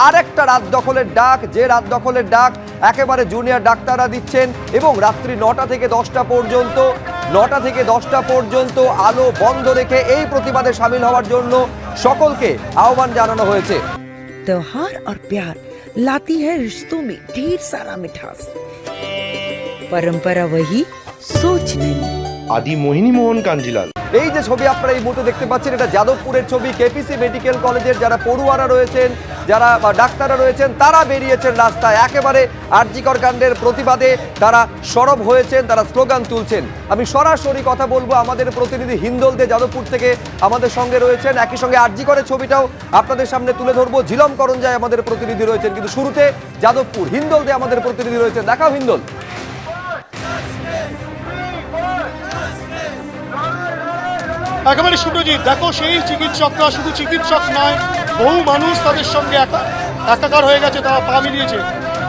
আরেকটা রাত দখলের ডাক যে রাত দখলের ডাক একেবারে জুনিয়র ডাক্তাররা দিচ্ছেন এবং রাত্রি নটা থেকে দশটা পর্যন্ত নটা থেকে দশটা পর্যন্ত আলো বন্ধ রেখে এই প্রতিবাদে সামিল হওয়ার জন্য সকলকে আহ্বান জানানো হয়েছে त्योहार और प्यार लाती है रिश्तों में ढेर सारा मिठास परंपरा वही सोच नहीं আদি মোহিনী মোহন কাঞ্জিলাল এই যে ছবি আপনারা এই মুহূর্তে দেখতে পাচ্ছেন, এটা যাদবপুরের ছবি। কেপিসি মেডিকেল কলেজের যারা পড়ুয়ারা রয়েছেন, যারা ডাক্তাররা রয়েছেন, তারা বেরিয়েছেন রাস্তায়। একেবারে আরজিকর কাণ্ডের প্রতিবাদে তারা সরব হয়েছেন, তারা স্লোগান তুলছেন। আমি সরাসরি কথা বলব, আমাদের প্রতিনিধি হিন্দল দে যাদবপুর থেকে আমাদের সঙ্গে রয়েছেন। একই সঙ্গে আরজিকরের ছবিটাও আপনাদের সামনে তুলে ধরবো। ঝিলম করঞ্জায় আমাদের প্রতিনিধি রয়েছেন, কিন্তু শুরুতে যাদবপুর। হিন্দল দে আমাদের প্রতিনিধি রয়েছেন। দেখাও হিন্দল। একেবারে শুভজিৎ দেখো সেই চিকিৎসকরা শুধু চিকিৎসক নয়, বহু মানুষ তাদের সঙ্গে একা একাকার হয়ে গেছে, তারা পা মিলিয়েছে।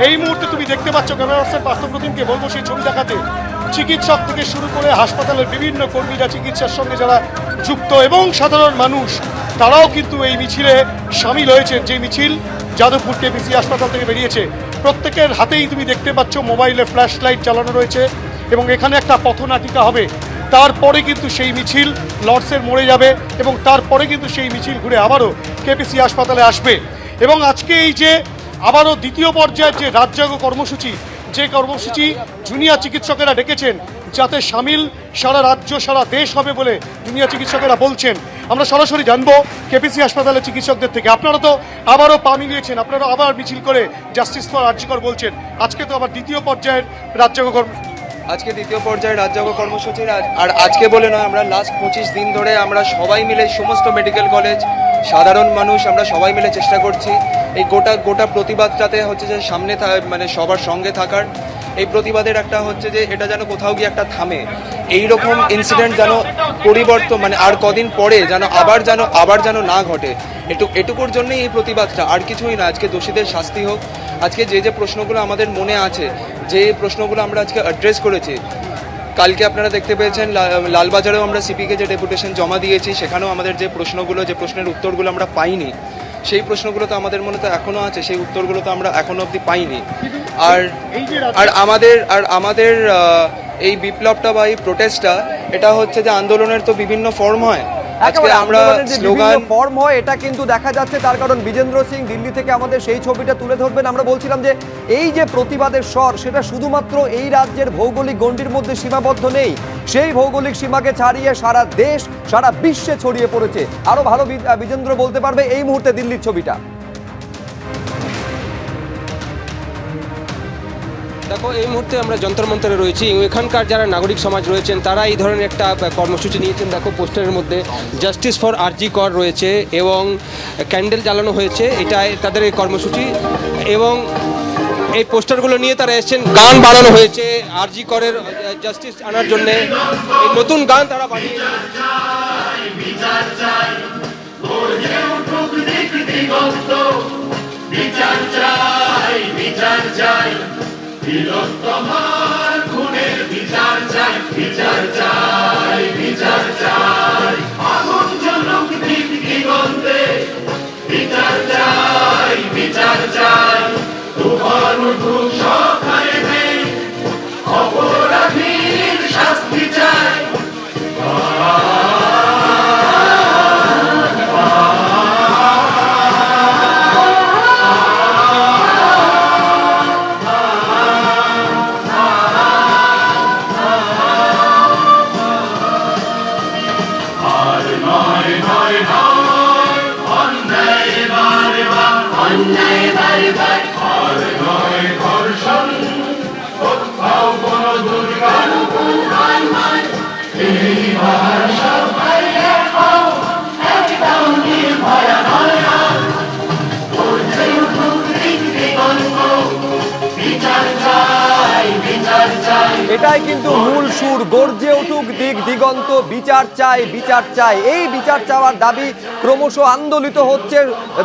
এই মুহূর্তে তুমি দেখতে পাচ্ছ ক্যামেরাসের পার্থপ্রতিমকে বলব সেই ছবি দেখাতে। চিকিৎসক থেকে শুরু করে হাসপাতালের বিভিন্ন কর্মীরা চিকিৎসার সঙ্গে যারা যুক্ত এবং সাধারণ মানুষ, তারাও কিন্তু এই মিছিলে সামিল হয়েছে। যে মিছিল যাদবপুর কেবিসি হাসপাতাল থেকে বেরিয়েছে। প্রত্যেকের হাতেই তুমি দেখতে পাচ্ছ মোবাইলে ফ্ল্যাশ লাইট চালানো রয়েছে এবং এখানে একটা পথনাটিকা হবে। তারপরে কিন্তু সেই মিছিল লর্ডসের মোড়ে যাবে এবং তারপরে কিন্তু সেই মিছিল ঘুরে আবারও কেপিসি হাসপাতালে আসবে। এবং আজকে এই যে আবারও দ্বিতীয় পর্যায়ের যে রাজ্যাঙ্গ কর্মসূচি, যে কর্মসূচি জুনিয়র চিকিৎসকেরা ডেকেছেন, যাতে সামিল সারা রাজ্য, সারা দেশ হবে বলে জুনিয়র চিকিৎসকেরা বলছেন। আমরা সরাসরি জানব কেপিসি হাসপাতালের চিকিৎসকদের থেকে। আপনারা তো আবারও পা মিলিয়েছেন, আপনারা আবার মিছিল করে জাস্টিস ফর আর্যিকর বলছেন। আজকে তো আবার দ্বিতীয় পর্যায়ের কর্মসূচি। আজকে দ্বিতীয় পর্যায়ে রাজ্যাঙ্গ কর্মসূচির আর আজকে বলে নয়, আমরা লাস্ট পঁচিশ দিন ধরে আমরা সবাই মিলে সমস্ত মেডিকেল কলেজ সাধারণ মানুষ, আমরা সবাই মিলে চেষ্টা করছি এই গোটা গোটা প্রতিবাদটাতে হচ্ছে যে সামনে মানে সবার সঙ্গে থাকার। এই প্রতিবাদের একটা হচ্ছে যে এটা যেন কোথাও গিয়ে একটা থামে। এই রকম ইনসিডেন্ট যেন পরিবর্তন মানে আর কদিন পরে যেন আবার যেন আবার যেন না ঘটে। এটু, এটুকুর জন্যই এই প্রতিবাদটা। আর কিছুই না, আজকে দোষীদের শাস্তি হোক। আজকে যে যে প্রশ্নগুলো আমাদের মনে আছে যে প্রশ্নগুলো আমরা আজকে অ্যাড্রেস করেছি, কালকে আপনারা দেখতে পেয়েছেন লালবাজারেও আমরা সিপিকে যে ডেপুটেশন জমা দিয়েছি, সেখানেও আমাদের যে প্রশ্নগুলো, যে প্রশ্নের উত্তরগুলো আমরা পাইনি, সেই প্রশ্নগুলো তো আমাদের মনে তো এখনও আছে, সেই উত্তরগুলো তো আমরা এখনও অবধি পাইনি। আর আর আমাদের আর আমাদের এই বিপ্লবটা বা এই প্রোটেস্টটা এটা হচ্ছে যে আন্দোলনের তো বিভিন্ন ফর্ম হয়। আজকে আমরা স্লোগান ফর্ম হয় এটা কিন্তু দেখা যাচ্ছে। তার কারণ বিজেন্দ্র সিং দিল্লি থেকে আমাদের সেই ছবিটা তুলে ধরবেন। আমরা বলছিলাম যে এই যে প্রতিবাদের স্বর সেটা শুধুমাত্র এই রাজ্যের ভৌগোলিক গণ্ডির মধ্যে সীমাবদ্ধ নেই। সেই ভৌগোলিক সীমাকে ছাড়িয়ে সারা দেশ সারা বিশ্বে ছড়িয়ে পড়েছে। আরও ভালো বিজেন্দ্র বলতে পারবে এই মুহূর্তে দিল্লির ছবিটা। দেখো, এই মুহূর্তে আমরা যন্তর মন্তরে রয়েছি। এখানকার যারা নাগরিক সমাজ রয়েছেন, তারা এই ধরনের একটা কর্মসূচি নিয়েছেন। দেখো, পোস্টারের মধ্যে জাস্টিস ফর আরজি কর রয়েছে এবং ক্যান্ডেল জ্বালানো হয়েছে। এটাই তাদের এই কর্মসূচি। এবং এই পোস্টারগুলো নিয়ে তারা এসেছেন। গান বানানো হয়েছে আরজি করের জাস্টিস আনার জন্য। এই নতুন গান তারা বানিয়ে Neighbor, এটাই কিন্তু মূল সুর, গর্জে উঠুক দিক দিগন্ত, বিচার চাই বিচার চাই। এই বিচার চাওয়ার দাবি ক্রমশ আন্দোলিত হচ্ছে,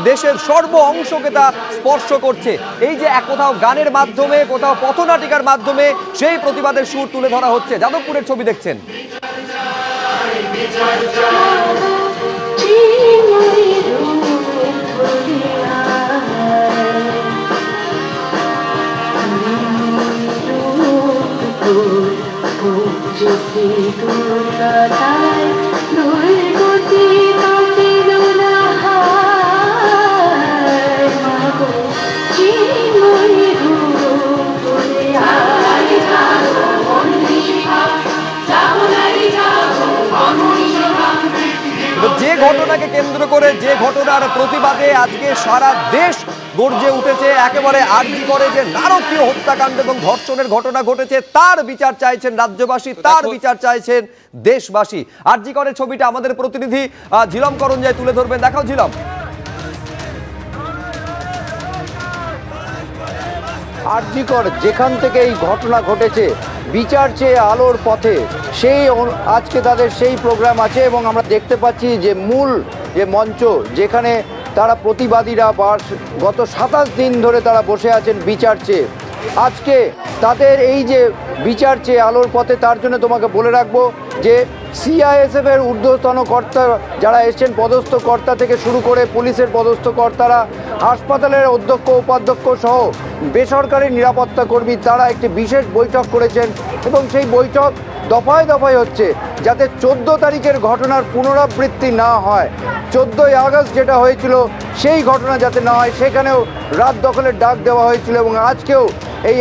দেশের সর্ব অংশকে তা স্পর্শ করছে। এই যে এক কোথাও গানের মাধ্যমে, কোথাও পথনাটিকার মাধ্যমে সেই প্রতিবাদের সুর তুলে ধরা হচ্ছে। যাদবপুরের ছবি দেখছেন। ঘটনার প্রতিবাদে আজকে সারা দেশ গর্জে উঠেছে। একেবারে আর্জি করে যে নারকীয় হত্যাকাণ্ড এবং ধর্ষণের ঘটনা ঘটেছে তার বিচার চাইছেন রাজ্যবাসী তার বিচার চাইছেন দেশবাসী। আর্জি করে ছবিটা আমাদের প্রতিনিধি ঝিলম করঞ্জায় তুলে ধরবেন। দেখাও ঝিলম। আরজিকর যেখান থেকে এই ঘটনা ঘটেছে বিচার চেয়ে আলোর পথে। সেই আজকে তাদের সেই প্রোগ্রাম আছে এবং আমরা দেখতে পাচ্ছি যে মূল যে মঞ্চ, যেখানে তারা প্রতিবাদীরা বা গত সাতাশ দিন ধরে তারা বসে আছেন বিচার চেয়ে। আজকে তাদের এই যে বিচার চেয়ে আলোর পথে, তার জন্য তোমাকে বলে রাখব যে সিআইএসএফ এর ঊর্ধ্বতন কর্তা যারা এসছেন, পদস্থ কর্তা থেকে শুরু করে পুলিশের পদস্থ কর্তারা হাসপাতালের অধ্যক্ষ, উপাধ্যক্ষ সহ বেসরকারি নিরাপত্তা কর্মী তারা একটি বিশেষ বৈঠক করেছেন এবং সেই বৈঠক দফায় দফায় হচ্ছে যাতে চোদ্দ তারিখের ঘটনার পুনরাবৃত্তি না হয়। চোদ্দোই আগস্ট যেটা হয়েছিল, সেই ঘটনা যাতে না হয়, সেখানেও রাত দখলের ডাক দেওয়া হয়েছিল এবং আজকেও এই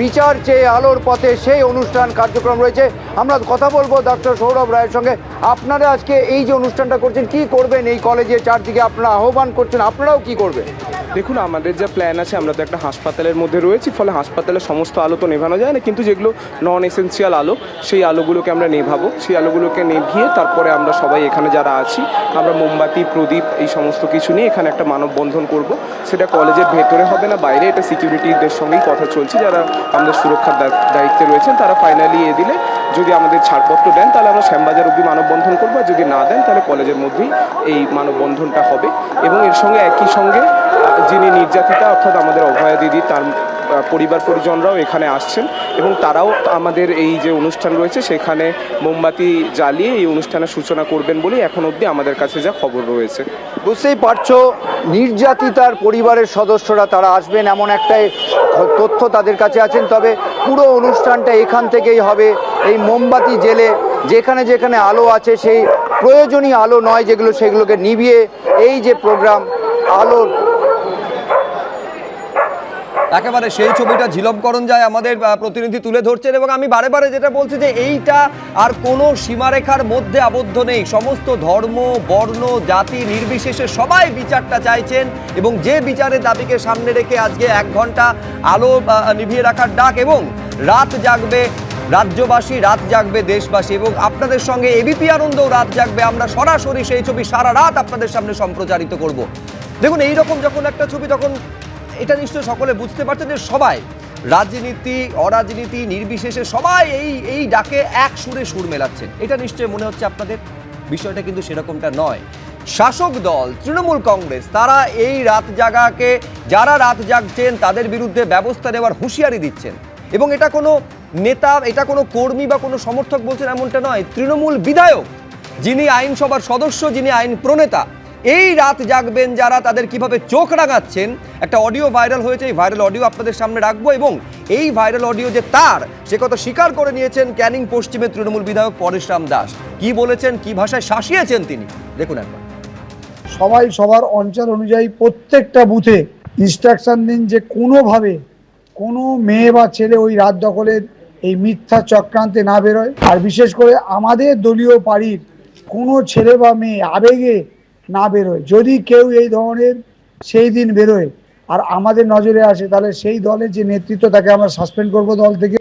বিচার চেয়ে আলোর পথে সেই অনুষ্ঠান কার্যক্রম রয়েছে। আমরা কথা বলব ডক্টর সৌরভ রায়ের সঙ্গে। আপনারা আজকে এই যে অনুষ্ঠানটা করছেন, কি করবেন এই কলেজে চারদিকে? আপনারা আহ্বান করছেন, আপনারাও কি করবেন? দেখুন, আমাদের যা প্ল্যান আছে, আমরা তো একটা হাসপাতালের মধ্যে রয়েছি, ফলে হাসপাতালের সমস্ত আলো তো নেভানো যায় না, কিন্তু যেগুলো নন এসেন্সিয়াল আলো, সেই আলোগুলোকে আমরা নেভাবো। সেই আলোগুলোকে নেভিয়ে তারপরে আমরা সবাই এখানে যারা আছি, আমরা মোমবাতি, প্রদীপ, এই সমস্ত কিছু নিয়ে এখানে একটা মানববন্ধন করব। সেটা কলেজের ভেতরে হবে না, বাইরে এটা সিকিউরিটিদের সঙ্গেই কথা চলছে, যারা আমাদের সুরক্ষার দায়িত্বে রয়েছেন, তারা ফাইনালি এ দিলে যদি আমাদের ছাড়পত্র দেন, তাহলে আমরা শ্যামবাজার অব্দি মানববন্ধন করব, আর যদি না দেন, তাহলে কলেজের মধ্যেই এই মানববন্ধনটা হবে। এবং এর সঙ্গে একই সঙ্গে যিনি নির্যাতিতা অর্থাৎ আমাদের অভয়া দিদি, তার পরিবার পরিজনরাও এখানে আসছেন এবং তারাও আমাদের এই যে অনুষ্ঠান রয়েছে সেখানে মোমবাতি জ্বালিয়ে এই অনুষ্ঠানের সূচনা করবেন বলেই এখন অবধি আমাদের কাছে যা খবর রয়েছে। বুঝতেই পারছ, নির্যাতিতার পরিবারের সদস্যরা তারা আসবেন এমন একটাই তথ্য তাদের কাছে আছেন, তবে পুরো অনুষ্ঠানটা এখান থেকেই হবে। এই মোমবাতি জেলে যেখানে যেখানে আলো আছে, সেই প্রয়োজনীয় আলো নয় যেগুলো সেগুলোকে নিভিয়ে এই যে প্রোগ্রাম, আলোর একেবারে সেই ছবিটা ঝিলমকরণ যায় আমাদের প্রতিনিধি তুলে ধরছেন এবং আমি বারে বারে যেটা বলছি যে এইটা আর কোনো সীমারেখার মধ্যে আবদ্ধ নেই। সমস্ত ধর্ম, বর্ণ, জাতি নির্বিশেষে সবাই বিচারটা চাইছেন এবং যে বিচারের দাবিকে সামনে রেখে আজকে এক ঘণ্টা আলো নিভিয়ে রাখার ডাক এবং রাত জাগবে, রাজ্যবাসী রাত জাগবে, দেশবাসী এবং আপনাদের সঙ্গে এবিপি আনন্দও রাত জাগবে। আমরা সরাসরি সেই ছবি সারা রাত আপনাদের সামনে সম্প্রচারিত করব। দেখুন, এইরকম যখন একটা ছবি তখন এটা নিশ্চয় সকলে বুঝতে পারছেন যে সবাই রাজনীতি, অরাজনীতি, নির্বিশেষে সবাই এই এই ডাকে এক সুরে সুর মেলাচ্ছেন। এটা নিশ্চয় মনে হচ্ছে আপনাদের? বিষয়টা কিন্তু সেরকমটা নয়। শাসক দল, তৃণমূল কংগ্রেস, তারা এই রাত জাগাকে, যারা রাত জাগছেন, তাদের বিরুদ্ধে ব্যবস্থা নেওয়ার হুঁশিয়ারি দিচ্ছেন। এবং এটা কোনো নেতা, এটা কোনো কর্মী বা কোনো সমর্থক বলছেন এমনটা নয়। তৃণমূল বিধায়ক, যিনি আইনসভার সদস্য, যিনি আইন প্রণেতা এই রাত জাগবেন যারা, তাদের কীভাবে চোখ রাঙাচ্ছেন, একটা অডিও ভাইরাল হয়েছে, এই ভাইরাল অডিও আপনাদের সামনে রাখব এবং এই ভাইরাল অডিও যে তার, সে কথা স্বীকার করে নিয়েছেন ক্যানিং পশ্চিমের তৃণমূল বিধায়ক পরেশরাম দাস। কি বলেছেন, কি ভাষায় শাসিয়েছেন তিনি? দেখুন একবার। সবাই সবার অঞ্চল অনুযায়ী প্রত্যেকটা বুথে ইনস্ট্রাকশন দিন যে কোনোভাবে কোনো মেয়ে বা ছেলে ওই রাত দখলের এই মিথ্যা চক্রান্তে না বেরোয়। আর বিশেষ করে আমাদের দলীয় পাড়ির কোনো ছেলে বা মেয়ে আবেগে না বেরোয়। যদি কেউ এই ধরনের সেই দিন বেরোয় আর আমাদের নজরে আসে, তাহলে সেই দলের যে নেতৃত্ব, তাকে আমরা সাসপেন্ড করব দল থেকে।